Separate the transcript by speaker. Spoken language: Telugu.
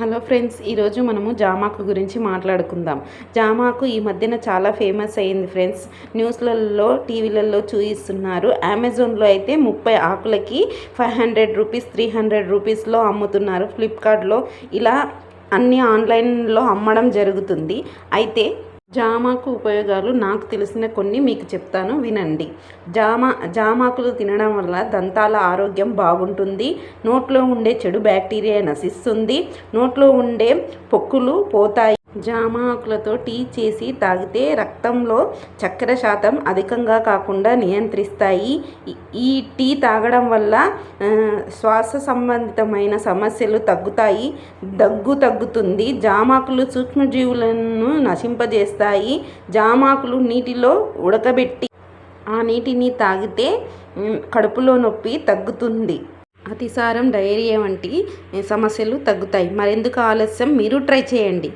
Speaker 1: హలో ఫ్రెండ్స్ ఈరోజు మనము జామాకు గురించి మాట్లాడుకుందాం. జామాకు ఈ మధ్యన చాలా ఫేమస్ అయింది ఫ్రెండ్స్. న్యూస్లలో టీవీలలో చూపిస్తున్నారు అమెజాన్లో అయితే ముప్పై ఆకులకి five hundred rupees three hundred రూపీస్లో అమ్ముతున్నారు. ఫ్లిప్కార్ట్లో ఇలా అన్ని ఆన్లైన్లో అమ్మడం జరుగుతుంది. అయితే జామాకు ఉపయోగాలు నాకు తెలిసిన కొన్ని మీకు చెప్తాను వినండి. జామా జామాకులు తినడం వల్ల దంతాల ఆరోగ్యం బాగుంటుంది నోట్లో ఉండే చెడు బ్యాక్టీరియా నశిస్తుంది నోట్లో ఉండే పొక్కులు పోతాయి. జామ ఆకులతో టీ చేసి తాగితే రక్తంలో చక్కెర శాతం అధికంగా కాకుండా నియంత్రిస్తాయి. ఈ టీ తాగడం వల్ల శ్వాస సంబంధితమైన సమస్యలు తగ్గుతాయి. దగ్గు తగ్గుతుంది. జామాకులు సూక్ష్మజీవులను నశింపజేస్తాయి. జామాకులు నీటిలో ఉడకబెట్టి ఆ నీటిని తాగితే కడుపులో నొప్పి తగ్గుతుంది. అతిసారం డయేరియా వంటి సమస్యలు తగ్గుతాయి. మరెందుకు ఆలస్యం? మీరు ట్రై చేయండి.